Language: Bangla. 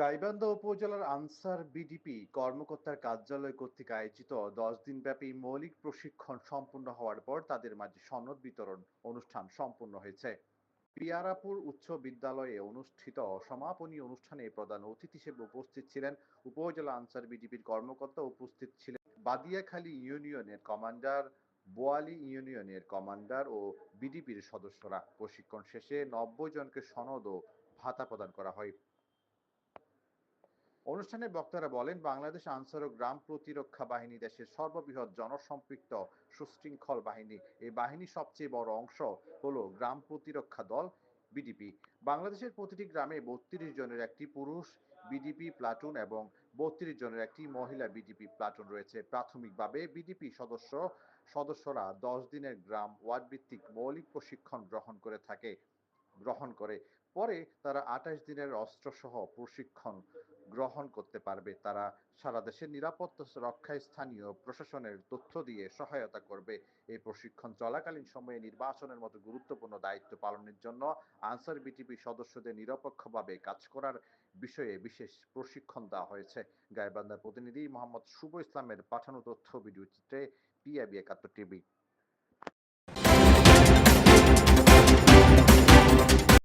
গাইবান্ধা উপজেলার আনসার বিডিপি কর্মকর্তার কার্যালয় কর্তৃক আয়োজিত দশ দিনব্যাপী মৌলিক প্রশিক্ষণ সম্পূর্ণ হওয়ার পর তাদের মাঝে সনদ বিতরণ অনুষ্ঠান সম্পূর্ণ হয়েছে। পিয়ারাপুর উচ্চ বিদ্যালয়ে অনুষ্ঠিত সমাপনী অনুষ্ঠানে প্রধান অতিথি হিসেবে উপস্থিত ছিলেন উপজেলা আনসার বিডিপির কর্মকর্তা। উপস্থিত ছিলেন বাদিয়াখালী ইউনিয়নের কমান্ডার, বোয়ালি ইউনিয়নের কমান্ডার ও বিডিপির সদস্যরা। প্রশিক্ষণ শেষে নব্বই জনকে সনদ ও ভাতা প্রদান করা হয়। অনুষ্ঠানে বক্তারা বলেন, বাংলাদেশ আনসার ও গ্রাম প্রতিরক্ষা বাহিনী দেশের সর্ববৃহৎ জনসম্পৃক্ত সুশৃঙ্খল বাহিনী। এই বাহিনীর সবচেয়ে বড় অংশ হলো গ্রাম প্রতিরক্ষা দল, বিডিপি। বাংলাদেশের প্রতিটি গ্রামে বত্রিশ জনের একটি পুরুষ, বিডিপি প্লাটুন এবং বত্রিশ জনের একটি মহিলা বিডিপি প্লাটুন রয়েছে। প্রাথমিকভাবে বিডিপি সদস্য, সদস্যরা দশ দিনের গ্রাম ওয়ার্ড ভিত্তিক মৌলিক প্রশিক্ষণ গ্রহণ করে থাকে। গ্রহণ করে। পরে তারা আঠাশ দিনের অস্ত্রসহ প্রশিক্ষণ গ্রহণ করতে পারবে। তারা সারা দেশের নিরাপত্তা রক্ষায় স্থানীয় প্রশাসনের তথ্য দিয়ে সহায়তা করবে। এই প্রশিক্ষণ চলাকালীন সময়ে নির্বাচনের মতো গুরুত্বপূর্ণ দায়িত্ব পালনের জন্য আনসার বিটিপি সদস্যদের নিরপেক্ষভাবে কাজ করার বিষয়ে বিশেষ প্রশিক্ষণ দেওয়া হয়েছে। গাইবান্ধার প্রতিনিধি মোহাম্মদ শুভ ইসলামের পাঠানো তথ্য ভিডিও চিত্রে পিআবি একাত্তর টিভি।